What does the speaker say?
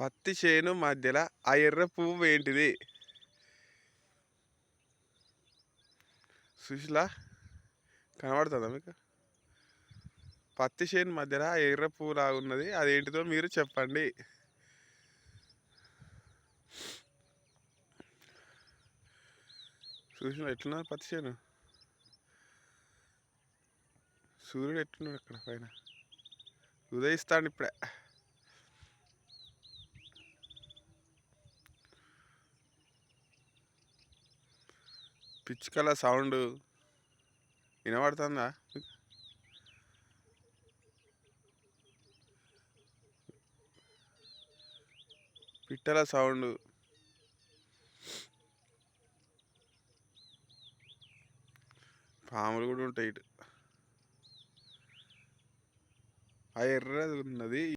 పత్తి చేను మధ్యలో ఆ ఎర్ర పువ్వు ఏంటిది? సుశీల కనబడుతుందా మీకు? పత్తి చేను మధ్యలో ఆ ఎర్ర పువ్వు లాగా ఉన్నది. అదేంటిదో మీరు చెప్పండి. చూసిన ఎట్లున్నారు పత్తి చేను? సూర్యుడు ఎట్లున్నాడు అక్కడ పైన? ఉదయిస్తాడు ఇప్పుడే. పిచ్చుకల సౌండ్ వినబడుతుందా? పిట్టల సౌండ్. పాములు కూడా ఉంటాయి ఇటు. ఆ ఎర్రది ఉన్నది.